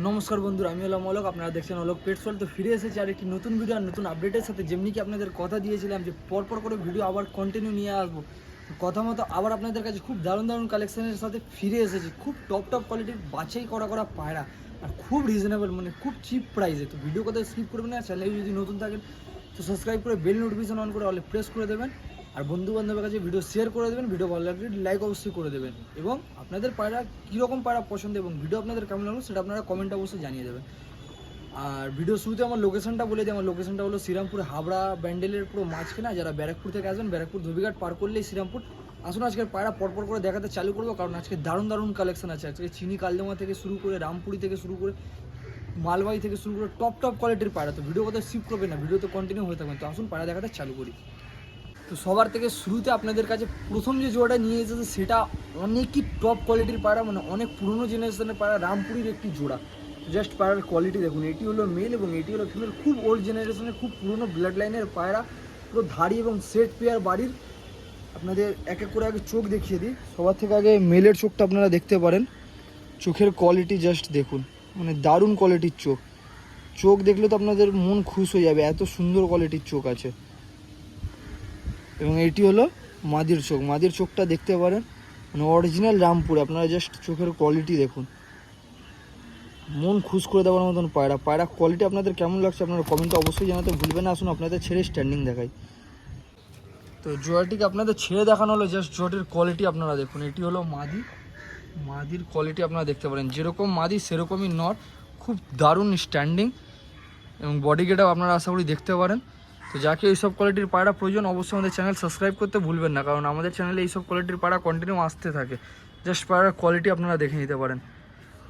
নমস্কার বন্ধুরা, আমি হলাম অলোক, আপনারা দেখছেন অলোক পেটসল তো ফিরে এসেছি আর একটি নতুন ভিডিও আর নতুন আপডেটের সাথে। যেমনি কি আপনাদের কথা দিয়েছিলাম যে, পরপর করে ভিডিও আবার কন্টিনিউ নিয়ে আসব। কথা মতো আবার আপনাদের কাছে খুব দারুণ দারুণ কালেকশনের সাথে ফিরে এসেছি। খুব টপ টপ কোয়ালিটির বাছাই করা করা পায়রা। আর খুব রিজনেবল মানে খুব চিপ প্রাইসে তো ভিডিও কথা স্কিপ করবেন না চ্যানেলে যদি নতুন থাকেন, তো সাবস্ক্রাইব করে বেল নোটিফিকেশন অন করে অলে প্রেস করে দেবেন। আর বন্ধু বান্ধবের কাছে ভিডিও শেয়ার করে দেবেন ভিডিও ভালো লাগলে লাইক অবশ্যই করে দেবেন। এবং আপনাদের পায়রা কীরকম পায়রা পছন্দ এবং ভিডিও আপনাদের কেমন লাগল সেটা আপনারা কমেন্ট অবশ্যই জানিয়ে দেবেন। আর ভিডিও শুরুতে আমার লোকেশনটা বলে দিই, আমার লোকেশনটা হলো শ্রীরামপুর হাবড়া ব্যান্ডেলের পুরো মাঝখানে। যারা ব্যারাকপুর থেকে আসবেন, ব্যারাকপুর ধোবিঘাট পার করলেই শ্রীরামপুর। আসুন আজকের পায়রা পরপর করে দেখাতে চালু করব, কারণ আজকে দারুণ দারুণ কালেকশন আছে। আজকে চিনি কালদমা থেকে শুরু করে রামপুরি থেকে শুরু করে মালবাই থেকে শুরু করে টপ টপ কোয়ালিটির পায়রা। তো ভিডিও কথা শিফট করবেন না ভিডিও তো কন্টিনিউ হয়ে থাকবেন তো আসুন পায়রা দেখাতে চালু করি। তো সবার থেকে শুরুতে আপনাদের কাছে প্রথম যে জোড়াটা নিয়ে এসেছে সেটা অনেকই টপ কোয়ালিটির পায়রা মানে অনেক পুরনো জেনারেশনের পায়রা রামপুরির একটি জোড়া। জাস্ট পায়রার কোয়ালিটি দেখুন, এটি হলো মেল এবং এটি হলো ফিমেল খুব ওল্ড জেনারেশনের খুব পুরনো ব্লাড লাইনের পায়রা পুরো ধাড়ি এবং সেট পেয়ার বাড়ির। আপনাদের এক এক করে আগে চোখ দেখিয়ে দিই। সবার থেকে আগে মেলের চোখটা আপনারা দেখতে পারেন। চোখের কোয়ালিটি জাস্ট দেখুন মানে দারুণ কোয়ালিটির চোখ। চোখ দেখলে তো আপনাদের মন খুশ হয়ে যাবে, এত সুন্দর কোয়ালিটির চোখ আছে। এবং এটি হলো মাদির চোখ। মাদির চোখটা দেখতে পারেন মানে অরিজিনাল রামপুর। আপনারা জাস্ট চোখের কোয়ালিটি দেখুন। মন খুশ করে দেওয়ার মতন পায়রা। পায়রা কোয়ালিটি আপনাদের কেমন লাগছে আপনারা কমেন্টে অবশ্যই জানাতে ভুলবেন না। আসুন আপনাদের ছেড়ে স্ট্যান্ডিং দেখাই। তো জোয়াটিকে আপনাদের ছেড়ে দেখানো হলো জাস্ট জোয়াটির কোয়ালিটি আপনারা দেখুন। এটি হলো মাদি। মাদির কোয়ালিটি আপনারা দেখতে পারেন। যেরকম মাদি, সেরকমই নট খুব দারুণ স্ট্যান্ডিং এবং বডি গেটআপ আপনারা আশা করি দেখতে পারেন। তো যাকে এইসব কোয়ালিটির পায়রা প্রয়োজন অবশ্যই আমাদের চ্যানেল সাবস্ক্রাইব করতে ভুলবেন না, কারণ আমাদের চ্যানেলে এইসব কোয়ালিটির পায়রা কন্টিনিউ আসতে থাকে। জাস্ট পায়রার কোয়ালিটি আপনারা দেখে নিতে পারেন।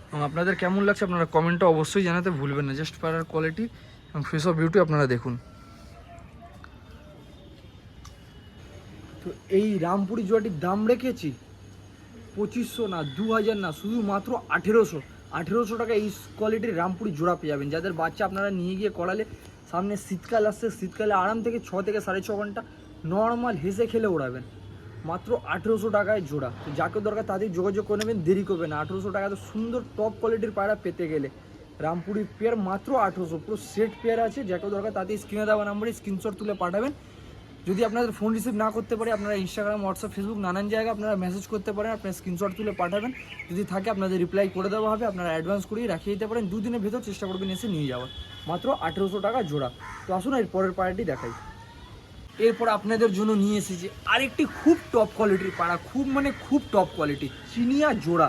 এবং আপনাদের কেমন লাগছে আপনারা কমেন্টে অবশ্যই জানাতে ভুলবেন না। জাস্ট পায়রার কোয়ালিটি এবং ফেস অফ বিউটি আপনারা দেখুন। তো এই রামপুরি জোয়াটির দাম রেখেছি পঁচিশশো না দু হাজার না শুধু মাত্র আঠেরোশো। আঠেরোশো টাকা এই কোয়ালিটির রামপুরি জোড়া পেয়ে যাবেন। যাদের বাচ্চা আপনারা নিয়ে গিয়ে করালে সামনে শীতকাল আসছে, শীতকালে আরাম থেকে ছ থেকে সাড়ে ছ ঘণ্টা নর্মাল হেসে খেলে ওড়াবেন। মাত্র আঠেরোশো টাকায় জোড়া। যাকে দরকার তাদের যোগাযোগ করে নেবেন, দেরি করবেন না। আঠেরোশো টাকা তো সুন্দর টপ কোয়ালিটির পায়রা পেতে গেলে। রামপুরি পেয়ার মাত্র আঠেরোশো। পুরো সেট পেয়ার আছে, যাকে দরকার তাদের স্ক্রিনে দেওয়া নাম্বারে স্ক্রিনশট তুলে পাঠাবেন। যদি আপনাদের ফোন রিসিভ না করতে পারে, আপনারা ইনস্টাগ্রাম হোয়াটসঅ্যাপ ফেসবুক নানান জায়গায় আপনারা মেসেজ করতে পারেন আপনার স্ক্রিনশট তুলে পাঠাবেন। যদি থাকে, আপনাদের রিপ্লাই করে দেওয়া হবে, আপনারা অ্যাডভান্স করিয়ে রাখিয়ে দিতে পারেন। দুদিনের ভেতর চেষ্টা করবেন এসে নিয়ে যাওয়ার। মাত্র আঠেরোশো টাকা জোড়া। তো আসুন, এর পরের পাড়াটি দেখাই। এরপর আপনাদের জন্য নিয়ে এসেছি আরেকটি খুব টপ কোয়ালিটির পাড়া, খুব মানে খুব টপ কোয়ালিটি চিনিয়া জোড়া।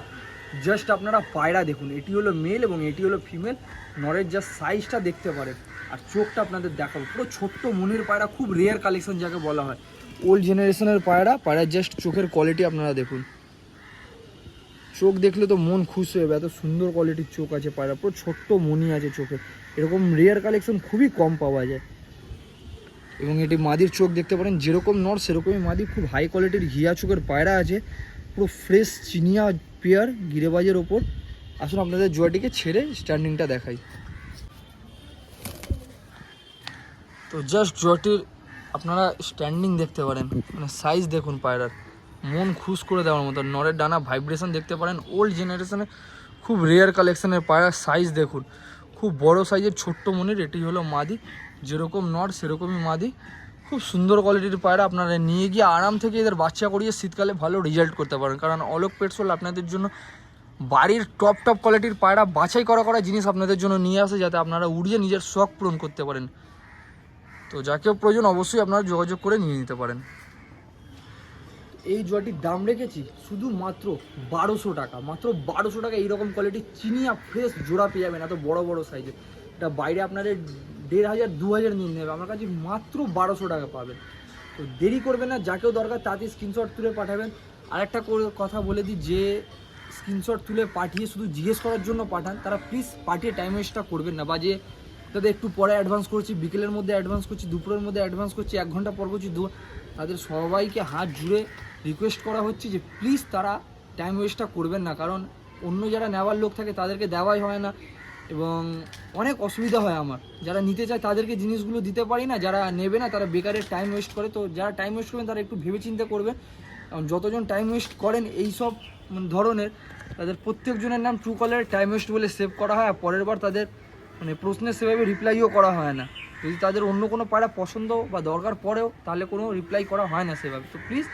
জাস্ট আপনারা পায়রা দেখুন, এটি হলো মেল এবং এটি হলো ফিমেল নরের জাস্ট সাইজটা দেখতে পারেন। আর চোখটা আপনাদের দেখাবো, পুরো ছোট্ট মনির পায়রা, খুব রেয়ার কালেকশন যাকে বলা হয়। ওল্ড জেনারেশনের পায়রা, পায়রার জাস্ট চোখের কোয়ালিটি আপনারা দেখুন। চোখ দেখলে তো মন খুশ হয়ে যাবে, এত সুন্দর কোয়ালিটির চোখ আছে পায়রা, পুরো ছোট্ট মনি আছে চোখে। এরকম রেয়ার কালেকশন খুবই কম পাওয়া যায়। এবং এটি মাদির চোখ দেখতে পারেন, যেরকম নর, সেরকমই মাদি, খুব হাই কোয়ালিটির ঘিয়া চোখের পায়রা আছে। পুরো ফ্রেশ চিনিয়া পেয়ার গিরেবাজের ওপর। আসুন আপনাদের জোয়াটিকে ছেড়ে স্ট্যান্ডিংটা দেখাই। তো জাস্ট জোয়াটির আপনারা স্ট্যান্ডিং দেখতে পারেন। মানে সাইজ দেখুন পায়রার। মন খুশ করে দেওয়ার মতো। নরের ডানা ভাইব্রেশন দেখতে পারেন। ওল্ড জেনারেশনে খুব রেয়ার কালেকশনের পায়রার সাইজ দেখুন। খুব বড় সাইজের ছোট্ট মনির, এটি হলো মাদি। যেরকম নর সেরকমই মাদি। খুব সুন্দর কোয়ালিটির পায়রা আপনারা নিয়ে গিয়ে আরাম থেকে এদের বাচ্চা করিয়ে শীতকালে ভালো রেজাল্ট করতে পারেন। কারণ অলোক পেট্রোল আপনাদের জন্য বাড়ির টপ টপ কোয়ালিটির পায়রা বাছাই করা করা জিনিস আপনাদের জন্য নিয়ে আসে, যাতে আপনারা উড়িয়ে নিজের শখ পূরণ করতে পারেন। তো যাকেও প্রয়োজন অবশ্যই আপনারা যোগাযোগ করে নিয়ে নিতে পারেন। এই জোয়াটির দাম রেখেছি শুধুমাত্র বারোশো টাকা। মাত্র বারোশো টাকা এইরকম কোয়ালিটির চিনিয়া ফ্রেশ জোড়া পেয়ে যাবেন, এত বড় বড় সাইজের এটা বাইরে আপনাদের দেড় হাজার, দু হাজার নিয়ে নেবে। আমার কাছে মাত্র বারোশো টাকা পাবেন। তো দেরি করবেন না যাকেও দরকার তাতে স্ক্রিনশট তুলে পাঠাবেন। আরেকটা কথা বলে দিই, যে স্ক্রিনশট তুলে পাঠিয়ে শুধু জিজ্ঞেস করার জন্য পাঠান, তারা প্লিজ পাঠিয়ে টাইম ওয়েস্টটা করবেন না। বা যে তাদের একটু পরে অ্যাডভান্স করছি, বিকেলের মধ্যে অ্যাডভান্স করছি, দুপুরের মধ্যে অ্যাডভান্স করছি, এক ঘণ্টা পর করছি, দু তাদের সবাইকে হাত জুড়ে রিকোয়েস্ট করা হচ্ছে যে প্লিজ তারা টাইম ওয়েস্টটা করবেন না। কারণ অন্য যারা নেওয়ার লোক থাকে তাদেরকে দেওয়াই হয় না। এবং অনেক অসুবিধা হয় আমার। যারা নিতে চায় তাদেরকে জিনিসগুলো দিতে পারি না, যারা নেবে না তারা বেকারের টাইম ওয়েস্ট করে। তো যারা টাইম ওয়েস্ট করবেন তারা একটু ভেবে চিন্তে করবেন। কারণ যতজন টাইম ওয়েস্ট করেন এই সব ধরনের, তাদের প্রত্যেকজনের নাম ট্রু কলারে টাইম ওয়েস্ট বলে সেভ করা হয়। আর পরের বার তাদের মানে প্রশ্নের সেভাবে রিপ্লাইও করা হয় না। যদি তাদের অন্য কোনো পাড়া পছন্দ বা দরকার পড়েও তাহলে কোনো রিপ্লাই করা হয় না সেভাবে। তো প্লিজ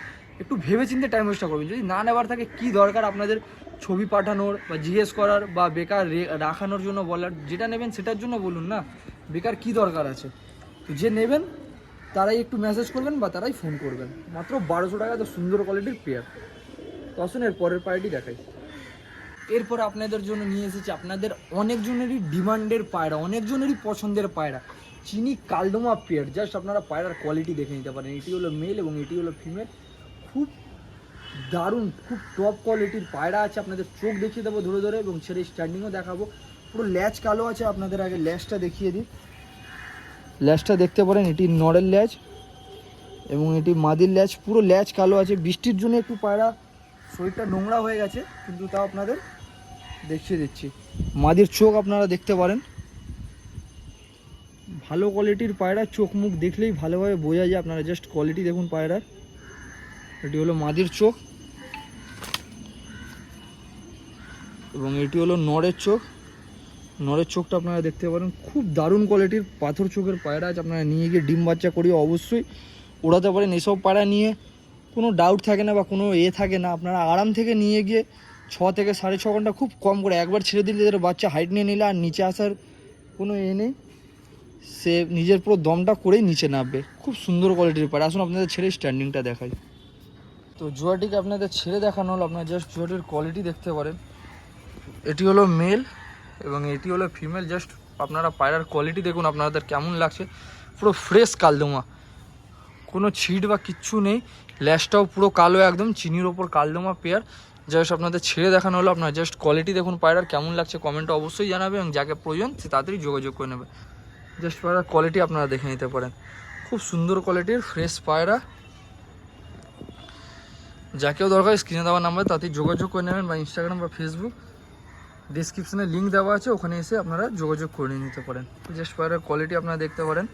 একটু ভেবে চিন্তে টাইম ওয়েস্টটা করবেন। যদি না নেবার থাকে, কি দরকার আপনাদের ছবি পাঠানোর বা জিজ্ঞেস করার বা বেকার রাখানোর জন্য বলার, যেটা নেবেন সেটার জন্য বলুন না। বেকার কি দরকার আছে? তো যে নেবেন, তারাই একটু মেসেজ করবেন বা তারাই ফোন করবেন। মাত্র বারোশো টাকা তো সুন্দর কোয়ালিটির পেয়ার তো আসুন, এর পরের পার্টি দেখাই। এরপর আপনাদের জন্য নিয়ে এসেছি আপনাদের অনেকজনেরই ডিমান্ডের পায়রা, অনেকজনেরই পছন্দের পায়রা। চিনি কালডোমা পেয়ার জাস্ট আপনারা পায়রার কোয়ালিটি দেখে নিতে পারেন। এটি হলো মেল এবং এটি হলো ফিমেল খুব দারুণ, খুব টপ কোয়ালিটির পায়রা আছে। আপনাদের চোখ দেখিয়ে দেবো ধরে ধরে এবং ছেড়ে স্ট্যান্ডিংও দেখাবো। পুরো ল্যাচ কালো আছে, আপনাদের আগে ল্যাচটা দেখিয়ে দিই। ল্যাচটা দেখতে পারেন, এটি নড়ের ল্যাচ এবং এটি মাদির ল্যাচ। পুরো ল্যাচ কালো আছে। বৃষ্টির জন্য একটু পায়রা শরীরটা নোংরা হয়ে গেছে, কিন্তু তাও আপনাদের দেখিয়ে দিচ্ছি। মাদির চোখ আপনারা দেখতে পারেন। ভালো কোয়ালিটির পায়রা, চোখ মুখ দেখলেই ভালোভাবে বোঝা যায়। আপনারা জাস্ট কোয়ালিটি দেখুন পায়রার। এটি হলো মাদির চোখ এবং এটি হলো নরের চোখ। নরের চোখটা আপনারা দেখতে পারেন, খুব দারুণ কোয়ালিটির পাথর চোখের পায়রা আছে, আপনারা নিয়ে গিয়ে ডিম বাচ্চা করিয়ে অবশ্যই। ওড়াতে পারেন এসব পায়রা নিয়ে, কোনো ডাউট থাকে না বা কোনো এ থাকে না, আপনারা আরাম থেকে নিয়ে গিয়ে ছ থেকে সাড়ে ছ ঘণ্টা খুব কম করে একবার ছেড়ে দিলে তাদের বাচ্চা হাইট নিয়ে নিলে আর নিচে আসার কোনো এ নেই। সে নিজের পুরো দমটা করেই নিচে নামবে। খুব সুন্দর কোয়ালিটির পায়রা। আসুন আপনাদের ছেড়ে স্ট্যান্ডিংটা দেখাই। তো জুয়াটিকে আপনাদের ছেড়ে দেখানো হলো, আপনার জাস্ট জুয়াটির কোয়ালিটি দেখতে পারেন। এটি হলো মেল এবং এটি হলো ফিমেল জাস্ট আপনারা পায়রার কোয়ালিটি দেখুন, আপনাদের কেমন লাগছে। পুরো ফ্রেশ কালদমা। কোনো ছিট বা কিচ্ছু নেই, ল্যাশটাও পুরো কালো একদম, চিনির ওপর কালদমা পেয়ার জাস্ট আপনাদের ছেড়ে দেখানো হলো, আপনার জাস্ট কোয়ালিটি দেখুন, পায়রার কেমন লাগছে কমেন্টে অবশ্যই জানাবে এবং যাকে প্রয়োজন সে তাড়াতাড়ি যোগাযোগ করে নেবে। জাস্ট পায়রার কোয়ালিটি আপনারা দেখে নিতে পারেন। খুব সুন্দর কোয়ালিটির ফ্রেশ পায়রা। যাকেও দরকার স্ক্রিনে দেওয়া নাম্বার তাতেই যোগাযোগ করে নেবেন বা ইনস্টাগ্রাম বা ফেসবুক ডিসক্রিপশনে লিঙ্ক দেওয়া আছে, ওখানে এসে আপনারা যোগাযোগ করে নিতে পারেন। জাস্ট পায়রার কোয়ালিটি আপনারা দেখতে পারেন।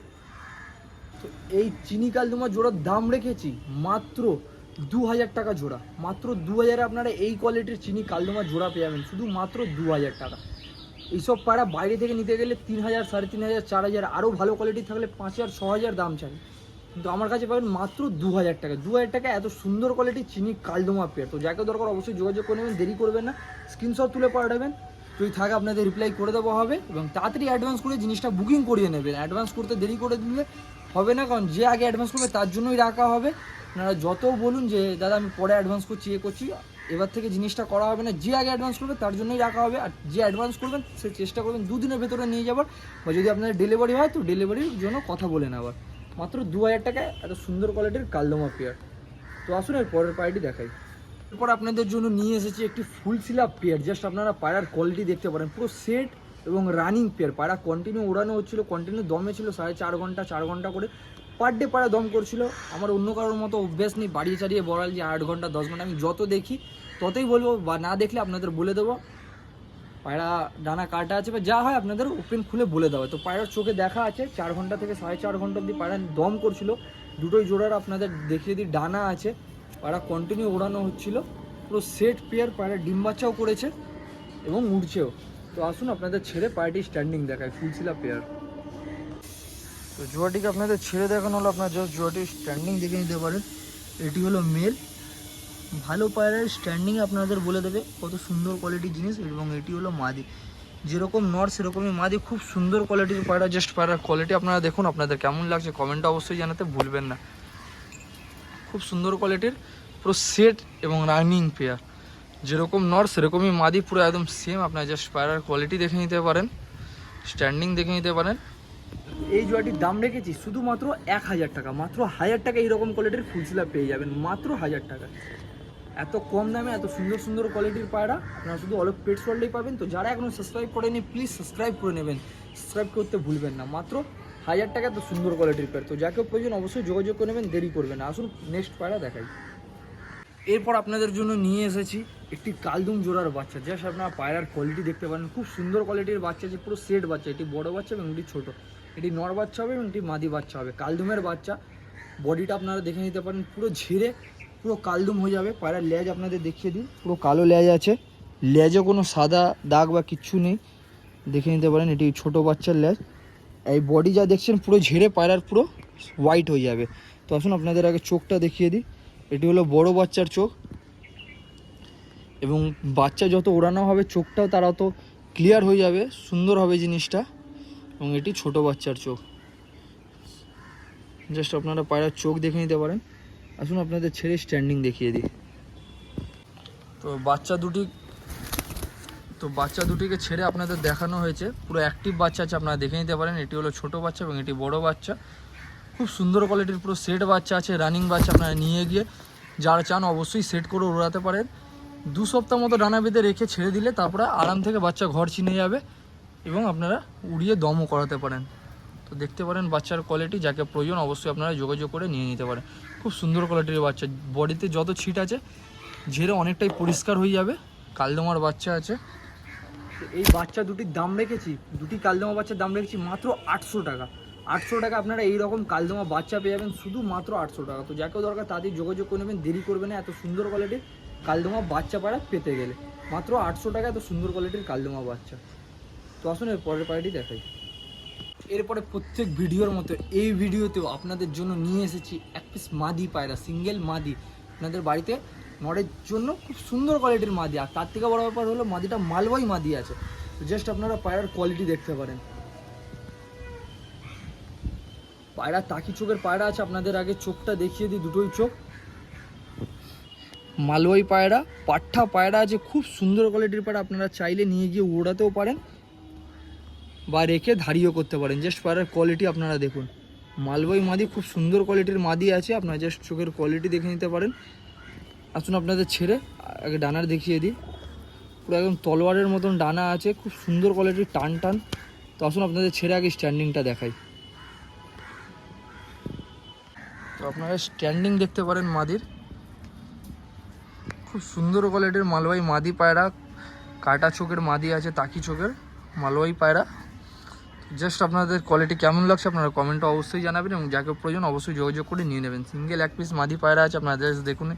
তো এই চিনি কালদুমা জোড়ার দাম রেখেছি মাত্র দু হাজার টাকা জোড়া। মাত্র দু হাজারে আপনারা এই কোয়ালিটির চিনি কালদুমা জোড়া পেয়ে যাবেন, শুধু মাত্র দু হাজার টাকা। এইসব পাড়া বাইরে থেকে নিতে গেলে তিন হাজার সাড়ে তিন হাজার চার হাজার আরও ভালো কোয়ালিটি থাকলে পাঁচ হাজার ছ হাজার দাম চাই। কিন্তু আমার কাছে পাবেন মাত্র দু হাজার টাকা। দু হাজার টাকা এত সুন্দর কোয়ালিটির চিনি কালদোমা পেয়ার। তো যাকে দরকার অবশ্যই যোগাযোগ করে নেবেন, দেরি করবেন না। স্ক্রিনশট তুলে পাঠাবেন। যদি থাকে, আপনাদের রিপ্লাই করে দেওয়া হবে এবং তাড়াতাড়ি অ্যাডভান্স করে জিনিসটা বুকিং করিয়ে নেবেন। অ্যাডভান্স করতে দেরি করে দিলে হবে না, কারণ যে আগে অ্যাডভান্স করবে তার জন্যই রাখা হবে। আপনারা যত বলুন যে, দাদা, আমি পরে অ্যাডভান্স করছি, এ করছি, এবার থেকে জিনিসটা করা হবে না। যে আগে অ্যাডভান্স করবে তার জন্যই রাখা হবে। আর যে অ্যাডভান্স করবেন, সে চেষ্টা করবেন দুদিনের ভেতরে নিয়ে যাবার। বা যদি আপনাদের ডেলিভারি হয়, তো ডেলিভারির জন্য কথা বলে নেওয়ার। মাত্র দু হাজার টাকায় এত সুন্দর কোয়ালিটির কালদমা পেয়ার তো আসুন এর পরের পায়রাটি দেখাই। এরপর আপনাদের জন্য নিয়ে এসেছি একটি ফুল সিলাপ পেয়ার জাস্ট আপনারা পায়রার কোয়ালিটি দেখতে পারেন। পুরো সেট এবং রানিং পেয়ার পায়রা কন্টিনিউ ওড়ানো হচ্ছিল কন্টিনিউ দমে ছিল সাড়ে চার ঘণ্টা চার ঘণ্টা করে। পার ডে পায়রা দম করছিল। আমার অন্য কারোর মতো অভ্যেস নেই, বাড়িয়ে চাড়িয়ে বড়াল যে আট ঘণ্টা, দশ ঘণ্টা, আমি যত দেখি ততই বলব বা না দেখলে আপনাদের বলে দেবো। পায়রা ডানা কাটা আছে বা যা হয় আপনাদের ওপেন খুলে বলে দেওয়া তো পায়রার চোখে দেখা আছে, চার ঘণ্টা থেকে সাড়ে চার ঘণ্টা অবধি পায়রা দম করছিল। দুটোই জোড়ার আপনাদের দেখিয়ে দিই, ডানা আছে, পায়রা কন্টিনিউ ওড়ানো হচ্ছিল। পুরো সেট পেয়ার পায়রা ডিম বাচ্চাও করেছে এবং উড়ছেও। তো আসুন আপনাদের ছেড়ে পায়রাটি স্ট্যান্ডিং দেখায় ফুলশিলা পেয়ার তো জোয়াটিকে আপনাদের ছেড়ে দেখানো হলো, আপনার জাস্ট জোয়াটি স্ট্যান্ডিং দেখে নিতে পারেন। এটি হলো মেল ভালো পায়রার স্ট্যান্ডিং আপনাদের বলে দেবে কত সুন্দর কোয়ালিটির জিনিস এবং এটি হলো মাদি। যেরকম নর সেরকমই মাদি। খুব সুন্দর কোয়ালিটির পায়রা জাস্ট পায়রার কোয়ালিটি আপনারা দেখুন, আপনাদের কেমন লাগছে কমেন্টটা অবশ্যই জানাতে ভুলবেন না। খুব সুন্দর কোয়ালিটির পুরো সেট এবং রানিং পেয়ার যেরকম নর সেরকমই মাদি, পুরো একদম সেম আপনারা জাস্ট পায়রার কোয়ালিটি দেখে নিতে পারেন স্ট্যান্ডিং দেখে নিতে পারেন। এই জোড়াটির দাম রেখেছি শুধুমাত্র এক হাজার টাকা। মাত্র হাজার টাকা এইরকম কোয়ালিটির ফুলশিলা পেয়ে যাবেন, মাত্র হাজার টাকা। এত কম দামে, এত সুন্দর সুন্দর কোয়ালিটির পায়রা। আপনারা শুধু অলোক পেটস ওয়ার্ল্ডেই পাবেন। তো যারা এখনও সাবস্ক্রাইব করেনি প্লিজ সাবস্ক্রাইব করে নেবেন। সাবস্ক্রাইব করতে ভুলবেন না। মাত্র হাজার টাকা তো সুন্দর কোয়ালিটির পায়রা তো যাকে প্রয়োজন অবশ্যই যোগাযোগ করে নেবেন, দেরি করবেন না। আসুন নেক্সট পায়রা দেখাই। এরপর আপনাদের জন্য নিয়ে এসেছি একটি কালদুম জোড়ার বাচ্চা। জাস্ট আপনারা পায়রার কোয়ালিটি দেখতে পারেন। খুব সুন্দর কোয়ালিটির বাচ্চা যে পুরো সেট বাচ্চা। এটি বড় বাচ্চা এবং এটি ছোট। এটি নর বাচ্চা হবে এবং এটি মাদি বাচ্চা হবে। কালদুমের বাচ্চা। বডিটা আপনারা দেখে নিতে পারেন। পুরো ঝিরে পুরো কালদুম হয়ে যাবে। পায়রার লেজ আপনাদের দেখিয়ে দিই। পুরো কালো লেজ আছে। লেজে কোনো সাদা দাগ বা কিচ্ছু নেই। দেখে নিতে পারেন, এটি ছোট বাচ্চার লেজ। এই বডি যা দেখছেন, পুরো ঝেড়ে পায়রার পুরো হোয়াইট হয়ে যাবে। তো আসুন আপনাদের আগে চোখটা দেখিয়ে দিই। এটি হলো বড় বাচ্চার চোখ। এবং বাচ্চা যত ওড়ানো হবে, চোখটাও তারা তো ক্লিয়ার হয়ে যাবে, সুন্দর হবে জিনিসটা। এবং এটি ছোট বাচ্চার চোখ। জাস্ট আপনারা পায়রার চোখ দেখে নিতে পারেন। আসুন আপনাদের ছেড়ে স্ট্যান্ডিং দেখিয়ে দিই। তো বাচ্চা দুটি, তো বাচ্চা দুটিকে ছেড়ে আপনাদের দেখানো হয়েছে। পুরো অ্যাক্টিভ বাচ্চা আছে, আপনারা দেখে নিতে পারেন। এটি হলো ছোট বাচ্চা এবং এটি বড় বাচ্চা। খুব সুন্দর কোয়ালিটির পুরো সেট বাচ্চা আছে রানিং বাচ্চা আপনারা নিয়ে গিয়ে যারা চান অবশ্যই সেট করে উড়াতে পারেন। দু সপ্তাহ মতো ডানা বেঁধে রেখে ছেড়ে দিলে তারপরে আরাম থেকে বাচ্চা ঘর চিনে যাবে এবং আপনারা উড়িয়ে দমও করাতে পারেন। তো দেখতে পারেন বাচ্চার কোয়ালিটি যাকে প্রয়োজন অবশ্যই আপনারা যোগাযোগ করে নিয়ে নিতে পারেন। খুব সুন্দর কোয়ালিটির বাচ্চা। বডিতে যত ছিট আছে, ঝেড়ে অনেকটাই পরিষ্কার হয়ে যাবে। কালদমার বাচ্চা আছে। এই বাচ্চা দুটির দাম রেখেছি, দুটি কালদমা বাচ্চার দাম রেখেছি মাত্র আটশো টাকা। আটশো টাকা আপনারা এই রকম কালদমা বাচ্চা পেয়ে যাবেন শুধু মাত্র আটশো টাকা। তো যাকেও দরকার তাদের যোগাযোগ করে নেবেন, দেরি করবে না, এত সুন্দর কোয়ালিটির কালদমা বাচ্চা পাড়া পেতে গেলে। মাত্র আটশো টাকা এত সুন্দর কোয়ালিটির কালদমা বাচ্চা। তো আসুন এর পরের পাড়াটি দেখাই। এরপরে প্রত্যেক ভিডিওর মতো এই ভিডিওতেও আপনাদের জন্য নিয়ে এসেছি এক পিস মাদি পায়রা সিঙ্গেল মাদি। আপনাদের বাড়িতে নড়ের জন্য খুব সুন্দর কোয়ালিটির মাদি। আর তার থেকে বড় ব্যাপার হলো মাদিটা মালবাই মাদি আছে। জাস্ট আপনারা পায়রার কোয়ালিটি দেখতে পারেন। পায়রা তাকি চোখের পায়রা আছে, আপনাদের আগে চোখটা দেখিয়ে দিই দুটোই চোখ। মালওয়াই পায়রা পাঠা পায়রা আছে, খুব সুন্দর কোয়ালিটির পায়রা আপনারা চাইলে নিয়ে গিয়ে ওড়াতেও পারেন। বা রেখে ধারিও করতে পারেন। জাস্ট পায়রার কোয়ালিটি আপনারা দেখুন। মালবাই মাদি খুব সুন্দর কোয়ালিটির মাদি আছে। আপনারা জাস্ট চোখের কোয়ালিটি দেখে নিতে পারেন। আসুন আপনাদের ছেড়ে আগে ডানার দেখিয়ে দিই। পুরো একদম তলোয়ারের মতন ডানা আছে। খুব সুন্দর কোয়ালিটির টান টান। তো আসুন আপনাদের ছেড়ে আগে স্ট্যান্ডিংটা দেখাই। তো আপনারা স্ট্যান্ডিং দেখতে পারেন মাদির। খুব সুন্দর কোয়ালিটির মালবাই মাদি পায়রা। কাটা চোখের মাদি আছে, তাকি চোখের মালবাই পায়রা। জাস্ট আপনাদের কোয়ালিটি কেমন লাগছে আপনারা কমেন্টে অবশ্যই জানাবেন এবং যাকে প্রয়োজন অবশ্যই যোগাযোগ করে নিয়ে নেবেন। সিঙ্গেল এক পিস মাদি পায়রা আছে আপনারা জাস্ট দেখুন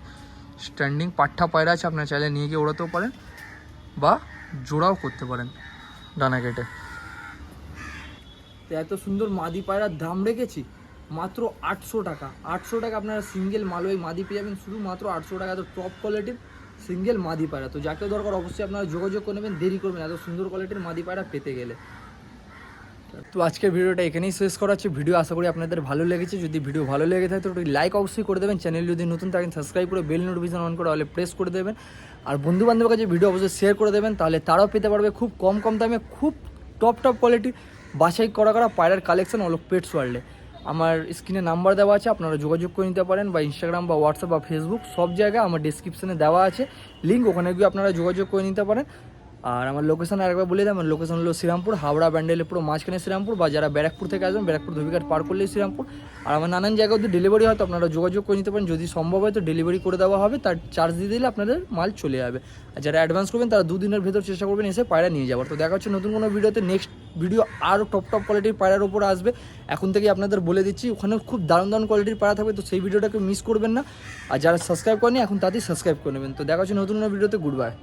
স্ট্যান্ডিং পাঠা পায়রা আছে, আপনারা চাইলে নিয়ে গিয়ে ওড়াতেও পারেন বা জোড়াও করতে পারেন ডানা কেটে। তো এত সুন্দর মাদি পায়রার দাম রেখেছি, মাত্র আটশো টাকা। আটশো টাকা আপনারা সিঙ্গেল মালওয়াই মাদি পেয়ে যাবেন শুধু মাত্র আটশো টাকা। এত টপ কোয়ালিটির সিঙ্গেল মাদি পায়রা। তো যাকে দরকার অবশ্যই আপনারা যোগাযোগ করে নেবেন, দেরি করবেন এত সুন্দর কোয়ালিটির মাদি পায়রা পেতে গেলে। তো আজকের ভিডিওটা এখানেই শেষ করা হচ্ছে। ভিডিও আশা করি আপনাদের ভালো লেগেছে। যদি ভিডিও ভালো লেগে থাকে, তো লাইক অবশ্যই করে দেবেন। চ্যানেল যদি নতুন থাকেন সাবস্ক্রাইব করে বেল নোটিফিকেশন অন করে তাহলে প্রেস করে দেবেন। আর বন্ধু বান্ধবের কাছে ভিডিও অবশ্যই শেয়ার করে দেবেন, তাহলে তারাও পেতে পারবে খুব কম কম দামে, খুব টপ টপ কোয়ালিটি বাছাই করা করা পায়রার কালেকশন হলো পেটস ওয়ার্ল্ডে আমার স্ক্রিনে নাম্বার দেওয়া আছে, আপনারা যোগাযোগ করে নিতে পারেন বা ইনস্টাগ্রাম বা হোয়াটসঅ্যাপ বা ফেসবুক সব জায়গায় আমার ডিসক্রিপশনে দেওয়া আছে। লিঙ্ক ওখানে গিয়ে আপনারা যোগাযোগ করে নিতে পারেন। আর আমার লোকেশন আরেকবার বলে দিই আমার লোকেশন হলো শ্রীরামপুর, হাওড়া, ব্যান্ডেলে পুরো মাঝখানে শ্রীরামপুর বা যারা ব্যারাকপুর থেকে আসবেন, ব্যারাকপুর ধুবিঘাট পার করলেই শ্রীরামপুর। আর আমার নানান জায়গায় যদি ডেলিভারি হয়, তো আপনারা যোগাযোগ করে নিতে পারেন। যদি সম্ভব হয় তো ডেলিভারি করে দেওয়া হবে, তার চার্জ দিয়ে দিলে আপনাদের মাল চলে যাবে। আর যারা অ্যাডভান্স করবেন, তারা দুদিনের ভেতর চেষ্টা করবেন এসে পায়রা নিয়ে যাওয়ার। তো দেখা হচ্ছে নতুন কোনো ভিডিওতে নেক্সট ভিডিও আরও টপ টপ কোয়ালিটির পায়রার উপর আসবে। এখন থেকে আপনাদের বলে দিচ্ছি ওখানে খুব দারুণ দারুণ কোয়ালিটির পায়রা থাকবে, তো সেই ভিডিওটাকে মিস করবেন না। আর যারা সাবস্ক্রাইব করেনি এখন তাতেই সাবস্ক্রাইব করে নেবেন। তো দেখা হচ্ছে নতুন কোনো ভিডিওতে গুড বাই